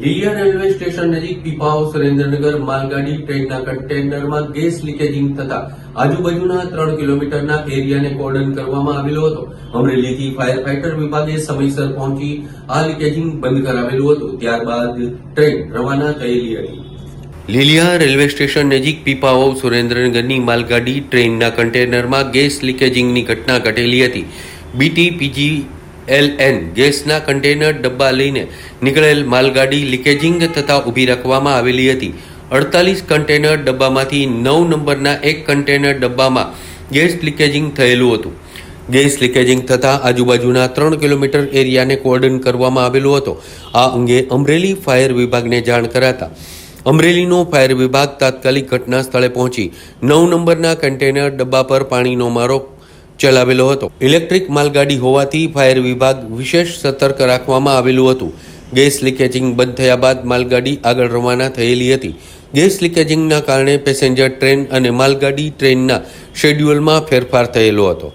Lilia railway station નજીક પીપાઓ સુરેન્દ્રનગર, માલગાડી, ટ્રેનના કન્ટેનરમાં gas લીકેજિંગ થતા આજુબાજુના ત્રણ કિલોમીટરના એરિયાને કોર્ડન કરવામાં આવેલો હતો. અમરેલીથી ફાયર ફાઈટર વિભાગે સમયસર પહોંચી આ લીકેજિંગ બંધ કરાવેલું હતું. ત્યારબાદ ટ્રેન રવાના થયેલી હતી. લીલિયા રેલવે સ્ટેશન નજીક પીપાઓ સુરેન્દ્રનગરની માલગાડી, ટ્રેનના કન્ટેનરમાં ગેસ લીકેજિંગની ઘટના ઘટેલી હતી. બીટી પીજી એલએન ગેસના કન્ટેનર ડબ્બા લઈને નીકળેલ માલગાડી લીકેજિંગ થતાં ઊભી રાખવામાં આવેલી હતી. અડતાલીસ કન્ટેનર ડબ્બામાંથી નવ નંબરના એક કન્ટેનર ડબ્બામાં ગેસ લીકેજિંગ થયેલું હતું. ગેસ લીકેજિંગ થતાં આજુબાજુના ત્રણ કિલોમીટર એરિયાને કોર્ડન કરવામાં આવેલો હતો. આ અંગે અમરેલી ફાયર વિભાગને જાણ કરાતા અમરેલીનો ફાયર વિભાગ તાત્કાલિક ઘટના સ્થળે પહોંચી નવ નંબરના કન્ટેનર ડબ્બા પર પાણીનો મારો ચલાવેલો હતો. ઇલેક્ટ્રિક માલગાડી હોવાથી ફાયર વિભાગ વિશેષ સતર્ક રાખવામાં આવેલું હતું. ગેસ લીકેજિંગ બંધ થયા બાદ માલગાડી આગળ રવાના થયેલી હતી. ગેસ લીકેજિંગના કારણે પેસેન્જર ટ્રેન અને માલગાડી ટ્રેનના શેડ્યુલમાં ફેરફાર થયેલો હતો.